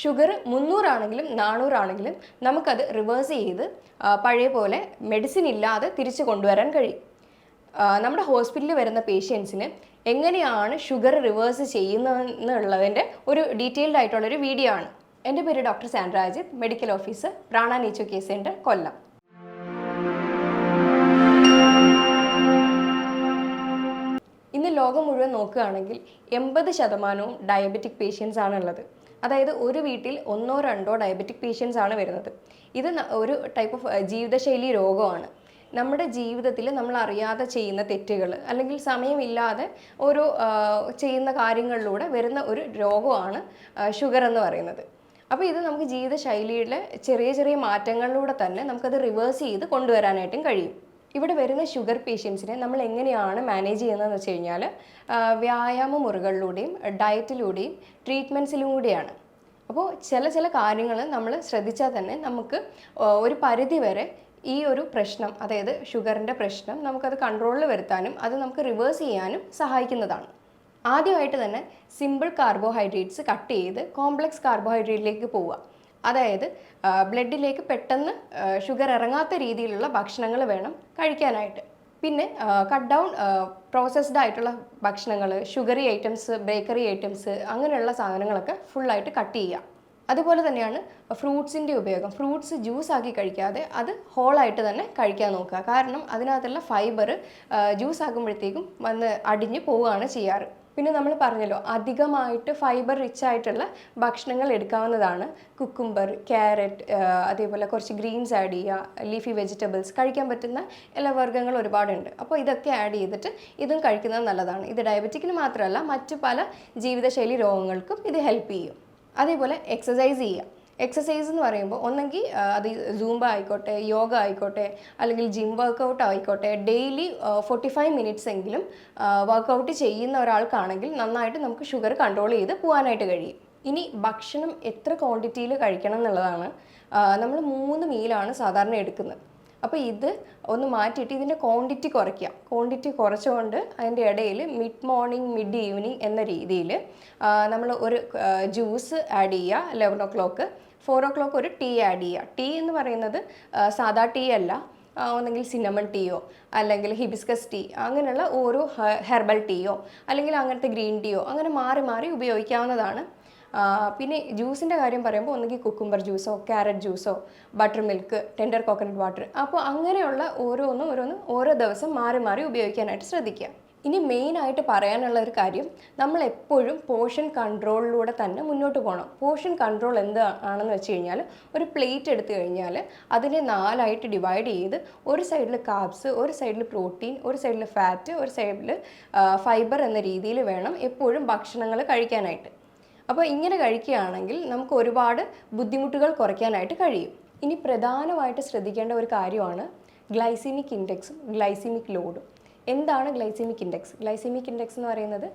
Sugar മുന്നൂറാണെങ്കിലും നാനൂറാണെങ്കിലും നമുക്കത് reverse ചെയ്ത് പഴയ പോലെ മെഡിസിൻ ഇല്ലാതെ തിരിച്ചു കൊണ്ടുവരാൻ കഴിയും. നമ്മുടെ ഹോസ്പിറ്റലിൽ വരുന്ന പേഷ്യൻസിന് എങ്ങനെയാണ് ഷുഗർ റിവേഴ്സ് ചെയ്യുന്നതെന്നുള്ളതിന്റെ ഒരു ഡീറ്റെയിൽഡ് ആയിട്ടുള്ളൊരു വീഡിയോ ആണ്. എന്റെ പേര് doctor Sandrajith medical officer Prana nature case centre Kollam. ഇന്ന് ലോകം മുഴുവൻ നോക്കുകയാണെങ്കിൽ എൺപത് ശതമാനവും ഡയബറ്റിക് പേഷ്യൻസ് ആണുള്ളത്. അതായത് ഒരു വീട്ടിൽ ഒന്നോ രണ്ടോ ഡയബറ്റിക് പേഷ്യൻസ് ആണ് വരുന്നത്. ഇത് ഒരു ടൈപ്പ് ഓഫ് ജീവിതശൈലി രോഗമാണ്. നമ്മുടെ ജീവിതത്തിൽ നമ്മൾ അറിയാതെ ചെയ്യുന്ന തെറ്റുകൾ അല്ലെങ്കിൽ സമയമില്ലാതെ ഓരോ ചെയ്യുന്ന കാര്യങ്ങളിലൂടെ വരുന്ന ഒരു രോഗമാണ് ഷുഗർ എന്ന് പറയുന്നത്. അപ്പോൾ ഇത് നമുക്ക് ജീവിതശൈലിയിലെ ചെറിയ ചെറിയ മാറ്റങ്ങളിലൂടെ തന്നെ നമുക്കത് റിവേഴ്സ് ചെയ്ത് കൊണ്ടുവരാനായിട്ടും കഴിയും. ഇവിടെ വരുന്ന ഷുഗർ പേഷ്യൻസിനെ നമ്മൾ എങ്ങനെയാണ് മാനേജ് ചെയ്യുന്നതെന്ന് വെച്ച് കഴിഞ്ഞാൽ വ്യായാമ മുറികളിലൂടെയും ഡയറ്റിലൂടെയും ട്രീറ്റ്മെന്റ്സിലും കൂടെയാണ് അപ്പോൾ ചില ചില കാര്യങ്ങൾ നമ്മൾ ശ്രദ്ധിച്ചാൽ തന്നെ നമുക്ക് ഒരു പരിധി വരെ ഈ ഒരു പ്രശ്നം അതായത് ഷുഗറിന്റെ പ്രശ്നം നമുക്കത് കൺട്രോളിൽ വരുത്താനും അത് നമുക്ക് റിവേഴ്സ് ചെയ്യാനും സഹായിക്കുന്നതാണ്. ആദ്യമായിട്ട് തന്നെ സിമ്പിൾ കാർബോഹൈഡ്രേറ്റ്സ് കട്ട് ചെയ്ത് കോംപ്ലക്സ് കാർബോഹൈഡ്രേറ്റിലേക്ക് പോവുക. അതായത് ബ്ലഡിലേക്ക് പെട്ടെന്ന് ഷുഗർ ഇറങ്ങാത്ത രീതിയിലുള്ള ഭക്ഷണങ്ങൾ വേണം കഴിക്കാനായിട്ട്. പിന്നെ കട്ട് ഡൗൺ പ്രോസസ്ഡ് ആയിട്ടുള്ള ഭക്ഷണങ്ങൾ ഷുഗറി ഐറ്റംസ് ബേക്കറി ഐറ്റംസ് അങ്ങനെയുള്ള സാധനങ്ങളൊക്കെ ഫുള്ളായിട്ട് കട്ട് ചെയ്യുക. അതുപോലെ തന്നെയാണ് ഫ്രൂട്ട്സിന്റെ ഉപയോഗം. ഫ്രൂട്ട്സ് ജ്യൂസ് ആക്കി കഴിക്കാതെ അത് ഹോളായിട്ട് തന്നെ കഴിക്കാൻ നോക്കുക. കാരണം അതിനകത്തുള്ള ഫൈബർ ജ്യൂസ് ആക്കുമ്പോഴത്തേക്കും വന്ന് അടിഞ്ഞ് പോവുകയാണ് ചെയ്യാറ്. പിന്നെ നമ്മൾ പറഞ്ഞല്ലോ അധികമായിട്ട് ഫൈബർ റിച്ച് ആയിട്ടുള്ള ഭക്ഷണങ്ങൾ എടുക്കാവുന്നതാണ്. കുക്കുംബർ ക്യാരറ്റ് അതേപോലെ കുറച്ച് ഗ്രീൻസ് ആഡ് ചെയ്യുക ലീഫി വെജിറ്റബിൾസ് കഴിക്കാൻ പറ്റുന്ന എല്ലാ വർഗങ്ങൾ ഒരുപാടുണ്ട്. അപ്പോൾ ഇതൊക്കെ ആഡ് ചെയ്തിട്ട് ഇതും കഴിക്കുന്നത് നല്ലതാണ്. ഇത് ഡയബറ്റിക്കിന് മാത്രമല്ല മറ്റു പല ജീവിതശൈലി രോഗങ്ങൾക്കും ഇത് ഹെൽപ്പ് ചെയ്യും. അതേപോലെ എക്സസൈസ് ചെയ്യുക. എക്സസൈസ് എന്ന് പറയുമ്പോൾ ഒന്നെങ്കിൽ അത് സൂംബ ആയിക്കോട്ടെ യോഗ ആയിക്കോട്ടെ അല്ലെങ്കിൽ ജിം വർക്കൗട്ട് ആയിക്കോട്ടെ ഡെയിലി ഫോർട്ടി ഫൈവ് മിനിറ്റ്സ് എങ്കിലും വർക്കൗട്ട് ചെയ്യുന്ന ഒരാൾക്കാണെങ്കിൽ നന്നായിട്ട് നമുക്ക് ഷുഗർ കൺട്രോൾ ചെയ്ത് പോകാനായിട്ട് കഴിയും. ഇനി ഭക്ഷണം എത്ര ക്വാണ്ടിറ്റിയിൽ കഴിക്കണം എന്നുള്ളതാണ് നമ്മൾ മൂന്ന് മീലാണ് സാധാരണ എടുക്കുന്നത്. അപ്പോൾ ഇത് ഒന്ന് മാറ്റിയിട്ട് ഇതിന്റെ ക്വാണ്ടിറ്റി കുറയ്ക്കാം. ക്വാണ്ടിറ്റി കുറച്ചുകൊണ്ട് അതിന്റെ ഇടയിൽ മിഡ് മോർണിംഗ് മിഡ് ഈവനിങ് എന്ന രീതിയിൽ നമ്മൾ ഒരു ജ്യൂസ് ആഡ് ചെയ്യുക eleven o'clock four o'clock ഒരു ടീ ആഡ് ചെയ്യുക. ടീ എന്ന് പറയുന്നത് സാധാ ടീ അല്ല. ഒന്നെങ്കിൽ സിനമൺ ടീയോ അല്ലെങ്കിൽ ഹിബിസ്കസ് ടീ അങ്ങനെയുള്ള ഓരോ ഹെർബൽ ടീയോ അല്ലെങ്കിൽ അങ്ങനത്തെ ഗ്രീൻ ടീയോ അങ്ങനെ മാറി മാറി ഉപയോഗിക്കാവുന്നതാണ്. പിന്നെ ജ്യൂസിന്റെ കാര്യം പറയുമ്പോൾ ഒന്നുകിൽ കുക്കുംബർ ജ്യൂസോ carrot ജ്യൂസോ butter milk tender coconut water അപ്പോൾ അങ്ങനെയുള്ള ഓരോന്നും ഓരോന്നും ഓരോ ദിവസം മാറി മാറി ഉപയോഗിക്കാനായിട്ട് ശ്രദ്ധിക്കുക. ഇനി മെയിനായിട്ട് പറയാനുള്ള ഒരു കാര്യം നമ്മൾ എപ്പോഴും പോർഷൻ കൺട്രോളിലൂടെ തന്നെ മുന്നോട്ട് പോകണം പോർഷൻ കൺട്രോൾ എന്ത് ആണെന്ന് വെച്ച് കഴിഞ്ഞാൽ ഒരു പ്ലേറ്റ് എടുത്തു കഴിഞ്ഞാൽ അതിനെ നാലായിട്ട് ഡിവൈഡ് ചെയ്ത് ഒരു സൈഡിൽ കാബ്സ് ഒരു സൈഡിൽ പ്രോട്ടീൻ ഒരു സൈഡിൽ ഫാറ്റ് ഒരു സൈഡിൽ ഫൈബർ എന്ന രീതിയിൽ വേണം എപ്പോഴും ഭക്ഷണങ്ങൾ കഴിക്കാനായിട്ട്. അപ്പോൾ ഇങ്ങനെ കഴിക്കുകയാണെങ്കിൽ നമുക്ക് ഒരുപാട് ബുദ്ധിമുട്ടുകൾ കുറയ്ക്കാനായിട്ട് കഴിയും. ഇനി പ്രധാനമായിട്ട് ശ്രദ്ധിക്കേണ്ട ഒരു കാര്യമാണ് ഗ്ലൈസിമിക് ഇൻഡെക്സും ഗ്ലൈസിമിക് ലോഡും എന്താണ് ഗ്ലൈസിമിക് ഇൻഡെക്സ്? ഗ്ലൈസിമിക് ഇൻഡെക്സ് എന്ന് പറയുന്നത്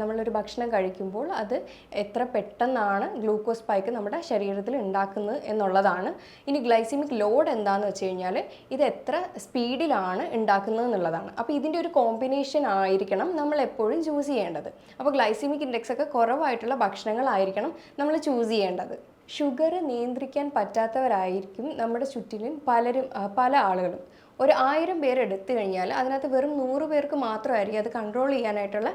നമ്മളൊരു ഭക്ഷണം കഴിക്കുമ്പോൾ അത് എത്ര പെട്ടെന്നാണ് ഗ്ലൂക്കോസ് സ്പൈക്ക് നമ്മുടെ ശരീരത്തിൽ ഉണ്ടാക്കുന്നത് എന്നുള്ളതാണ്. ഇനി ഗ്ലൈസിമിക് ലോഡ് എന്താണെന്ന് വെച്ച് കഴിഞ്ഞാൽ ഇത് എത്ര സ്പീഡിലാണ് ഉണ്ടാക്കുന്നത് എന്നുള്ളതാണ്. അപ്പോൾ ഇതിന്റെ ഒരു കോമ്പിനേഷൻ ആയിരിക്കണം നമ്മൾ എപ്പോഴും ചൂസ് ചെയ്യേണ്ടത്. അപ്പോൾ ഗ്ലൈസിമിക് ഇൻഡെക്സ് ഒക്കെ കുറവായിട്ടുള്ള ഭക്ഷണങ്ങളായിരിക്കണം നമ്മൾ ചൂസ് ചെയ്യേണ്ടത്. ഷുഗർ നിയന്ത്രിക്കാൻ പറ്റാത്തവരായിരിക്കും നമ്മുടെ ചുറ്റിലും പലരും പല ആളുകളും. ഒരു ആയിരം പേര് എടുത്തു കഴിഞ്ഞാൽ അതിനകത്ത് വെറും നൂറ് പേർക്ക് മാത്രമായിരിക്കും അത് കൺട്രോൾ ചെയ്യാനായിട്ടുള്ള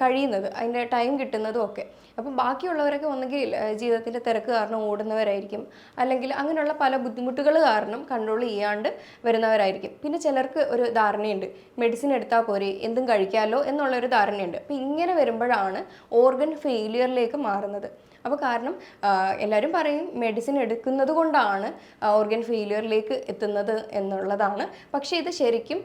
കഴിയുന്നത് അതിന്റെ ടൈം കിട്ടുന്നതും ഒക്കെ. അപ്പം ബാക്കിയുള്ളവരൊക്കെ ഒന്നുകിൽ ജീവിതത്തിന്റെ തിരക്ക് കാരണം ഓടുന്നവരായിരിക്കും. അല്ലെങ്കിൽ അങ്ങനെയുള്ള പല ബുദ്ധിമുട്ടുകൾ കാരണം കൺട്രോൾ ചെയ്യാണ്ട് വരുന്നവരായിരിക്കും. പിന്നെ ചിലർക്ക് ഒരു ധാരണയുണ്ട് മെഡിസിൻ എടുത്താൽ പോരെ എന്തും കഴിക്കാമല്ലോ എന്നുള്ളൊരു ധാരണയുണ്ട്. അപ്പം ഇങ്ങനെ വരുമ്പോഴാണ് ഓർഗൻ ഫെയിലിയറിലേക്ക് മാറുന്നത്. അപ്പോൾ കാരണം എല്ലാവരും പറയും മെഡിസിൻ എടുക്കുന്നത് കൊണ്ടാണ് ഓർഗൻ ഫെയിലിയറിലേക്ക് എത്തുന്നത് എന്നുള്ളതാണ്. പക്ഷേ ഇത് ശരിക്കും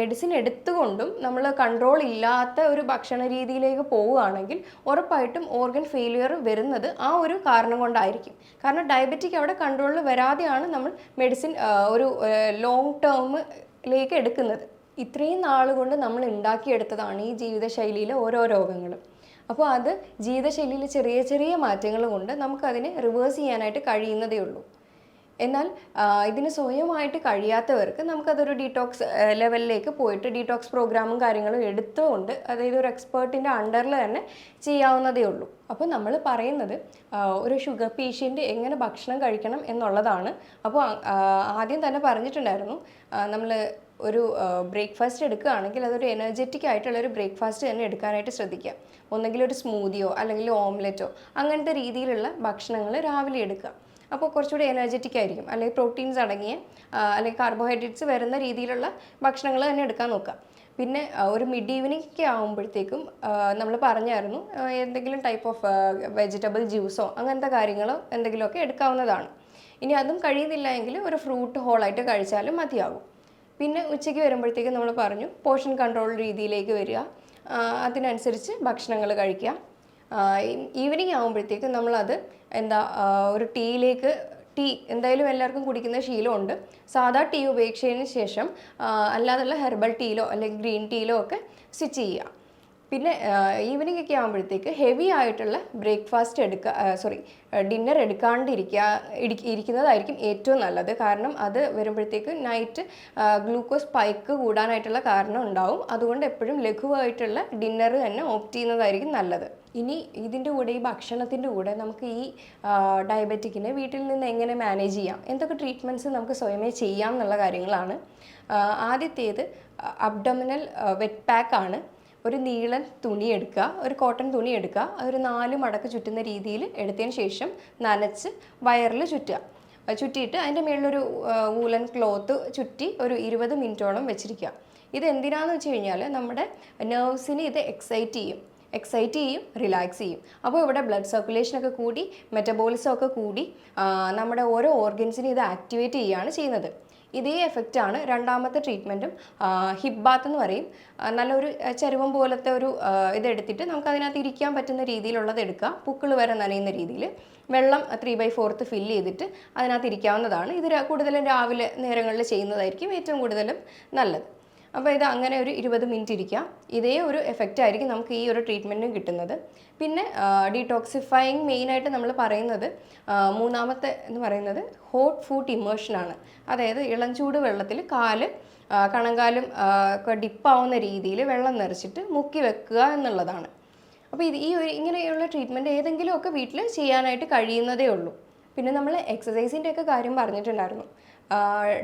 മെഡിസിൻ എടുത്തുകൊണ്ടും നമ്മൾ കൺട്രോൾ ഇല്ലാത്ത ഒരു ഭക്ഷണ രീതിയിലേക്ക് പോവുകയാണെങ്കിൽ ഉറപ്പായിട്ടും ഓർഗൻ ഫെയിലിയർ വരുന്നത് ആ ഒരു കാരണം കൊണ്ടായിരിക്കും. കാരണം ഡയബറ്റിക് അവിടെ കൺട്രോളിൽ വരാതെയാണ് നമ്മൾ മെഡിസിൻ ഒരു ലോങ് ടേമിലേക്ക് എടുക്കുന്നത്. ഇത്രയും നാളുകൊണ്ട് നമ്മൾ ഉണ്ടാക്കിയെടുത്തതാണ് ഈ ജീവിതശൈലിയിലെ ഓരോ രോഗങ്ങളും. അപ്പോൾ അത് ജീവിതശൈലിയിൽ ചെറിയ ചെറിയ മാറ്റങ്ങൾ കൊണ്ട് നമുക്കതിനെ റിവേഴ്സ് ചെയ്യാനായിട്ട് കഴിയുന്നതേ ഉള്ളൂ. എന്നാൽ ഇതിന് സ്വയമായിട്ട് കഴിയാത്തവർക്ക് നമുക്കതൊരു ഡീടോക്സ് ലെവലിലേക്ക് പോയിട്ട് ഡീടോക്സ് പ്രോഗ്രാമും കാര്യങ്ങളും എടുത്തുകൊണ്ട് അതായത് ഒരു എക്സ്പേർട്ടിന്റെ അണ്ടറിൽ തന്നെ ചെയ്യാവുന്നതേ ഉള്ളൂ. അപ്പോൾ നമ്മൾ പറയുന്നത് ഒരു ഷുഗർ പേഷ്യന്റ് എങ്ങനെ ഭക്ഷണം കഴിക്കണം എന്നുള്ളതാണ്. അപ്പോൾ ആദ്യം തന്നെ പറഞ്ഞിട്ടുണ്ടായിരുന്നു നമ്മൾ ഒരു ബ്രേക്ക്ഫാസ്റ്റ് എടുക്കുകയാണെങ്കിൽ അതൊരു എനർജറ്റിക് ആയിട്ടുള്ള ഒരു ബ്രേക്ക്ഫാസ്റ്റ് തന്നെ എടുക്കാനായിട്ട് ശ്രദ്ധിക്കുക. ഒന്നെങ്കിൽ ഒരു സ്മൂതിയോ അല്ലെങ്കിൽ ഓംലെറ്റോ അങ്ങനത്തെ രീതിയിലുള്ള ഭക്ഷണങ്ങൾ രാവിലെ എടുക്കുക. അപ്പോൾ കുറച്ചുകൂടി എനർജറ്റിക് ആയിരിക്കും. അല്ലെങ്കിൽ പ്രോട്ടീൻസ് അടങ്ങിയ അല്ലെങ്കിൽ കാർബോഹൈഡ്രേറ്റ്സ് വരുന്ന രീതിയിലുള്ള ഭക്ഷണങ്ങൾ തന്നെ എടുക്കാൻ നോക്കുക. പിന്നെ ഒരു മിഡ് ഈവനിങ് ഒക്കെ ആകുമ്പോഴത്തേക്കും നമ്മൾ പറഞ്ഞായിരുന്നു എന്തെങ്കിലും ടൈപ്പ് ഓഫ് വെജിറ്റബിൾ ജ്യൂസോ അങ്ങനത്തെ കാര്യങ്ങളോ എന്തെങ്കിലുമൊക്കെ എടുക്കാവുന്നതാണ്. ഇനി അതും കഴിയുന്നില്ല എങ്കിൽ ഒരു ഫ്രൂട്ട് ഹോളായിട്ട് കഴിച്ചാലും മതിയാകും. പിന്നെ ഉച്ചയ്ക്ക് വരുമ്പോഴത്തേക്കും നമ്മൾ പറഞ്ഞു പോഷൻ കൺട്രോൾ രീതിയിലേക്ക് വരിക. അതിനനുസരിച്ച് ഭക്ഷണങ്ങൾ കഴിക്കുക. ഈവനിങ് ആകുമ്പോഴത്തേക്കും നമ്മളത് എന്താ ഒരു ടീയിലേക്ക് ടീ എന്തായാലും എല്ലാവർക്കും കുടിക്കുന്ന ശീലമുണ്ട്. സാധാ ടീ ഉപേക്ഷിച്ചതിന് ശേഷം അല്ലാതുള്ള ഹെർബൽ ടീയിലോ അല്ലെങ്കിൽ ഗ്രീൻ ടീയിലോ ഒക്കെ സ്വിച്ച് ചെയ്യുക. പിന്നെ ഈവനിങ് ഒക്കെ ആകുമ്പോഴത്തേക്ക് ഹെവി ആയിട്ടുള്ള ബ്രേക്ക്ഫാസ്റ്റ് എടുക്കുക സോറി ഡിന്നർ എടുക്കാണ്ടിരിക്കുക ഇരിക്കുന്നതായിരിക്കും ഏറ്റവും നല്ലത്. കാരണം അത് വരുമ്പോഴത്തേക്ക് നൈറ്റ് ഗ്ലൂക്കോസ് സ്പൈക്ക് കൂടാനായിട്ടുള്ള കാരണം ഉണ്ടാവും. അതുകൊണ്ട് എപ്പോഴും ലഘുവായിട്ടുള്ള ഡിന്നർ തന്നെ ഓപ്റ്റ് ചെയ്യുന്നതായിരിക്കും നല്ലത്. ഇനി ഇതിന്റെ കൂടെ ഈ ഭക്ഷണത്തിന്റെ കൂടെ നമുക്ക് ഈ ഡയബറ്റിക്കിനെ വീട്ടിൽ നിന്ന് എങ്ങനെ മാനേജ് ചെയ്യാം? എന്തൊക്കെ ട്രീറ്റ്മെന്റ്സ് നമുക്ക് സ്വയമേ ചെയ്യാം എന്നുള്ള കാര്യങ്ങളാണ്. ആദ്യത്തേത് അബ്ഡമിനൽ വെറ്റ് പാക്കാണ് ഒരു നീളൻ തുണി എടുക്കുക ഒരു കോട്ടൺ തുണി എടുക്കുക അതൊരു നാല് മടക്ക് ചുറ്റുന്ന രീതിയിൽ എടുത്തതിന് ശേഷം നനച്ച് വയറിൽ ചുറ്റുക. ചുറ്റിയിട്ട് അതിന്റെ മുകളിലൊരു വൂലൻ ക്ലോത്ത് ചുറ്റി ഒരു ഇരുപത് മിനിറ്റോളം വെച്ചിരിക്കുക. ഇത് എന്തിനാന്ന് വെച്ച് കഴിഞ്ഞാൽ നമ്മുടെ നെർവ്സിനെ ഇത് എക്സൈറ്റ് ചെയ്യും. എക്സൈറ്റ് ചെയ്യും റിലാക്സ് ചെയ്യും. അപ്പോൾ ഇവിടെ ബ്ലഡ് സർക്കുലേഷനൊക്കെ കൂടി മെറ്റബോളിസം ഒക്കെ കൂടി നമ്മുടെ ഓരോ ഓർഗൻസിനെ ഇത് ആക്ടിവേറ്റ് ചെയ്യുകയാണ് ചെയ്യുന്നത്. ഇതേ ആണ് രണ്ടാമത്തെ ട്രീറ്റ്മെന്റും ഹിപ്പ് ബാത്ത് എന്ന് പറയും. നല്ലൊരു ചരുവം പോലത്തെ ഒരു ഇതെടുത്തിട്ട് നമുക്ക് അതിനകത്ത് ഇരിക്കാൻ പറ്റുന്ന രീതിയിലുള്ളത് എടുക്കുക. പുക്കിൾ വരെ നനയുന്ന രീതിയിൽ വെള്ളം ത്രീ ബൈ ഫോർത്ത് ഫില്ല് ചെയ്തിട്ട് അതിനകത്ത് ഇരിക്കാവുന്നതാണ്. ഇത് കൂടുതലും രാവിലെ നേരങ്ങളിൽ ചെയ്യുന്നതായിരിക്കും ഏറ്റവും കൂടുതലും നല്ലത്. അപ്പോൾ ഇത് അങ്ങനെ ഒരു ഇരുപത് മിനിറ്റ് ഇരിക്കാം ഇതേ ഒരു എഫക്റ്റ് ആയിരിക്കും നമുക്ക് ഈ ഒരു ട്രീറ്റ്മെന്റും കിട്ടുന്നത്. പിന്നെ ഡീടോക്സിഫൈങ് മെയിനായിട്ട് നമ്മൾ പറയുന്നത് മൂന്നാമത്തെ എന്ന് പറയുന്നത് ഹോട്ട് ഫുഡ് ഇമേഷനാണ് അതായത് ഇളം ചൂട് വെള്ളത്തിൽ കാൽ കണങ്കാലും ഒക്കെ ഡിപ്പാവുന്ന രീതിയിൽ വെള്ളം നിറച്ചിട്ട് മുക്കി വെക്കുക എന്നുള്ളതാണ്. അപ്പോൾ ഇത് ഈ ഒരു ഇങ്ങനെയുള്ള ട്രീറ്റ്മെന്റ് ഏതെങ്കിലുമൊക്കെ വീട്ടിൽ ചെയ്യാനായിട്ട് കഴിയുന്നതേ ഉള്ളൂ. പിന്നെ നമ്മൾ എക്സസൈസിന്റെ ഒക്കെ കാര്യം പറഞ്ഞിട്ടുണ്ടായിരുന്നു.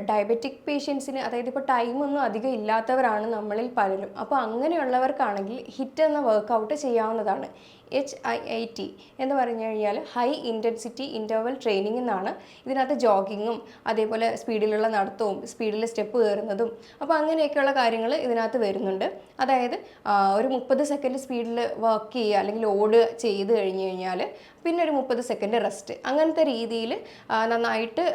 ഡയബറ്റിക് പേഷ്യൻസിന് അതായത് ഇപ്പോൾ ടൈമൊന്നും അധികം ഇല്ലാത്തവരാണ് നമ്മളിൽ പലരും. അപ്പോൾ അങ്ങനെയുള്ളവർക്കാണെങ്കിൽ ഹിറ്റ് എന്ന വർക്കൗട്ട് ചെയ്യാവുന്നതാണ്. എച്ച് ഐ ഐ ടി എന്ന് പറഞ്ഞു കഴിഞ്ഞാൽ ഹൈ ഇന്റൻസിറ്റി ഇന്റർവൽ ട്രെയിനിങ് എന്നാണ്. ഇതിനകത്ത് ജോഗിങ്ങും അതേപോലെ സ്പീഡിലുള്ള നടത്തവും സ്പീഡിൽ സ്റ്റെപ്പ് കയറുന്നതും അപ്പോൾ അങ്ങനെയൊക്കെയുള്ള കാര്യങ്ങൾ ഇതിനകത്ത് വരുന്നുണ്ട്. അതായത് ഒരു മുപ്പത് സെക്കൻഡ് സ്പീഡിൽ വർക്ക് ചെയ്യുക അല്ലെങ്കിൽ ഓട് ചെയ്ത് കഴിഞ്ഞ് കഴിഞ്ഞാൽ പിന്നെ ഒരു മുപ്പത് സെക്കൻഡ് റെസ്റ്റ് അങ്ങനത്തെ രീതിയിൽ നന്നായിട്ട്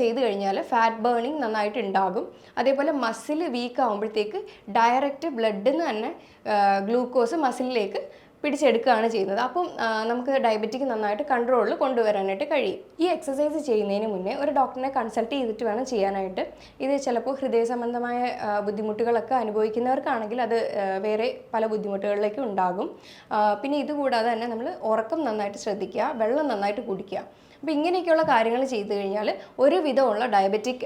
ചെയ്തു കഴിഞ്ഞാൽ ഫാറ്റ് ബേണിംഗ് നന്നായിട്ട് ഉണ്ടാകും. അതേപോലെ മസിൽ വീക്ക് ആകുമ്പോഴത്തേക്ക് ഡയറക്റ്റ് ബ്ലഡിൽ നിന്ന് തന്നെ ഗ്ലൂക്കോസ് മസിലിലേക്ക് പിടിച്ചെടുക്കുകയാണ് ചെയ്യുന്നത്. അപ്പം നമുക്ക് ഡയബറ്റിക് നന്നായിട്ട് കൺട്രോളിൽ കൊണ്ടുവരാനായിട്ട് കഴിയും. ഈ എക്സസൈസ് ചെയ്യുന്നതിന് മുന്നേ ഒരു ഡോക്ടറിനെ കൺസൾട്ട് ചെയ്തിട്ട് വേണം ചെയ്യാനായിട്ട്. ഇത് ചിലപ്പോൾ ഹൃദയ സംബന്ധമായ ബുദ്ധിമുട്ടുകളൊക്കെ അനുഭവിക്കുന്നവർക്കാണെങ്കിൽ അത് വേറെ പല ബുദ്ധിമുട്ടുകളിലേക്കും ഉണ്ടാകും. പിന്നെ ഇതുകൂടാതെ തന്നെ നമ്മൾ ഉറക്കം നന്നായിട്ട് ശ്രദ്ധിക്കുക വെള്ളം നന്നായിട്ട് കുടിക്കുക. അപ്പോൾ ഇങ്ങനെയൊക്കെയുള്ള കാര്യങ്ങൾ ചെയ്തു കഴിഞ്ഞാൽ ഒരുവിധമുള്ള ഡയബറ്റിക്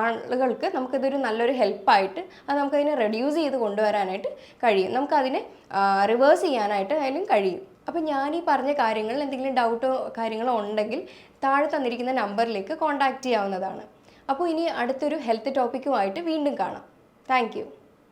ആളുകൾക്ക് നമുക്കിതൊരു നല്ലൊരു ഹെൽപ്പായിട്ട് അത് നമുക്കതിനെ റെഡ്യൂസ് ചെയ്ത് കൊണ്ടുവരാനായിട്ട് കഴിയും. നമുക്കതിനെ റിവേഴ്സ് ചെയ്യാനായിട്ട് അതിലും കഴിയും. അപ്പോൾ ഞാൻ ഈ പറഞ്ഞ കാര്യങ്ങളിൽ എന്തെങ്കിലും ഡൗട്ടോ കാര്യങ്ങളോ ഉണ്ടെങ്കിൽ താഴെ തന്നിരിക്കുന്ന നമ്പറിലേക്ക് കോൺടാക്റ്റ് ചെയ്യാവുന്നതാണ്. അപ്പോൾ ഇനി അടുത്തൊരു ഹെൽത്ത് ടോപ്പിക്കുമായിട്ട് വീണ്ടും കാണാം. താങ്ക്